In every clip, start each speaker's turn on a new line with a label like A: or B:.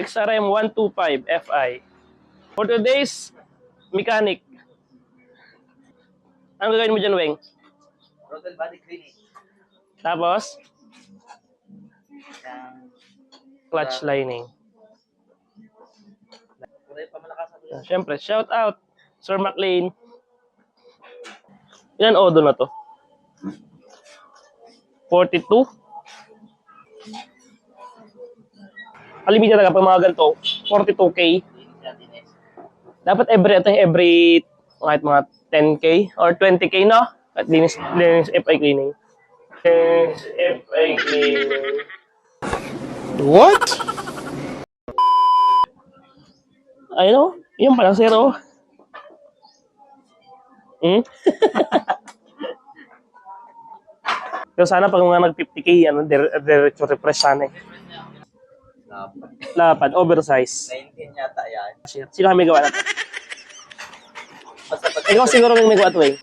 A: XRM 125 FI. For today's mechanic. Ano gagawin mo dyan, Weng?
B: Total body cleaning.
A: Tapos, clutch lining. Siyempre, shout out, Sir McLean. Ilan odo na to? 42? Kalimitan talaga pag mga ganito, 42k.
B: natin eh.
A: Dapat every, ito every, kahit mga 10k or 20k, no? At linis, linis FI cleaning. Linis FI cleaning.
C: What?
A: Ayun o, yun pala, zero. Hmm? Pero sana pag mga nag-50k, ano, dire- diretso refresh sana eh.
B: Dapat.
A: Lapad, oversize.
B: 19 yata yan.
A: Shit. Sino kami gawa na to?
B: Basta pag
A: Ikaw siguro may gawa to, Weng.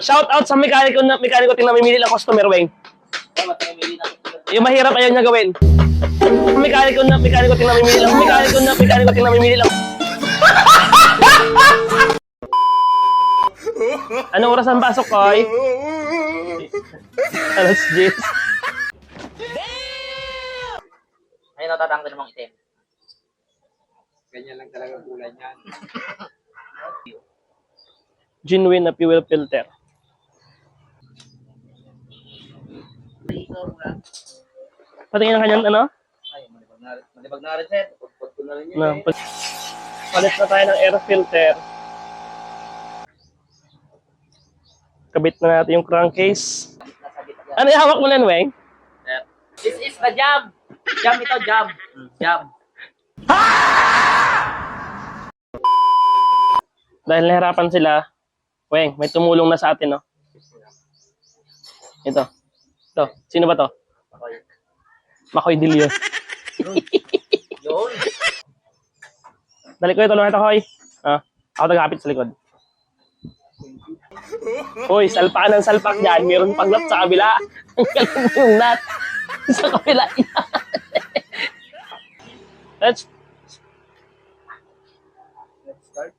A: Shout out sa mekaniko na mekaniko ting namimili ng customer, Weng.
B: ito.
A: Yung mahirap ayaw niya gawin. Mekaniko na mekaniko ting namimili lang. Mekaniko na mekaniko ting namimili lang. Anong oras ang pasok, Koy? Alas 10.
B: Ayun, natatanggal namang itim.
C: Ganyan lang talaga kulay niyan.
A: Genuine na fuel filter. Patingin ang kanyang ano?
B: Ay, malibag na rin. Malibag na rin, sir. Pagpag ko na rin yun.
A: Na,
B: eh.
A: palit na tayo ng air filter. Kabit na natin yung crankcase. Ano yung hawak mo na, Weng?
B: This is the jam. Jam ito, jam. Jam.
A: Dahil nahirapan sila, Weng, may tumulong na sa atin, no? Ito. Ito. Sino ba to? Makoy Dilio.
B: Yun.
A: Dali ko ito, ito, Koy. Ah, ako tagapit sa likod. Uy, salpak ng salpak dyan. Meron pang nut sa kabila. Ang galing mo yung nut. sa kabila yan. Let's
B: Let's start.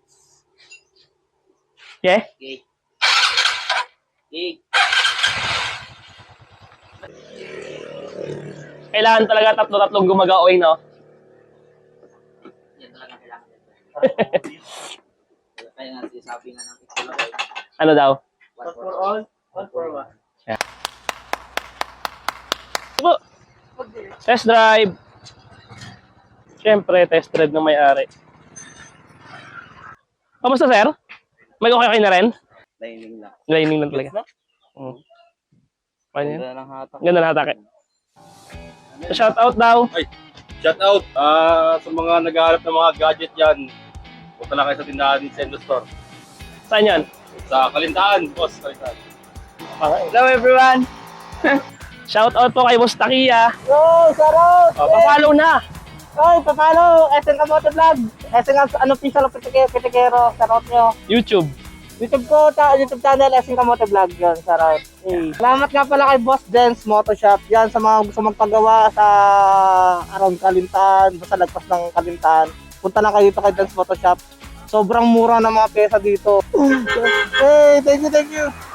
A: Yeah.
B: Okay. Okay.
A: Kailangan talaga tatlo-tatlong gumagaoy, no?
B: Yan talaga kailangan. Kaya nga sinasabi nga ng lang.
A: Ano daw?
B: One for all, one for one.
A: Po. Test drive. Siyempre, test drive ng may-ari. Kamusta, sir? May okay kayo na rin?
B: Lining lang.
A: Lining lang talaga. Mm. Ano yan?
B: Ganda ng hatak.
A: Ganda na hatake. Shout out daw.
C: Ay, shout out ah, sa mga naghahanap ng mga gadget dyan. Punta lang kayo sa tindahan ni Sendo Store.
A: Saan yan?
C: Sa Kalintaan, boss, Kalintaan.
A: Hello everyone! Shout out po kay Boss Takia.
D: Yo, shoutout!
A: Oh, pa-follow na.
D: Oy, papalo! SN Kamote Vlog! SN ano, official Pitikero, Pitikero, shoutout nyo.
A: YouTube.
D: YouTube ko, ta YouTube channel, SN Kamote Vlog yun, shoutout.
A: Mm.
D: Salamat nga pala kay Boss Dance Moto Shop. Yan, sa mga gusto magpagawa sa around Kalintaan, basta lagpas ng Kalintaan. Punta lang kayo dito kay Dance Moto Shop. Sobrang mura ng mga pesa dito. hey, thank you, thank you.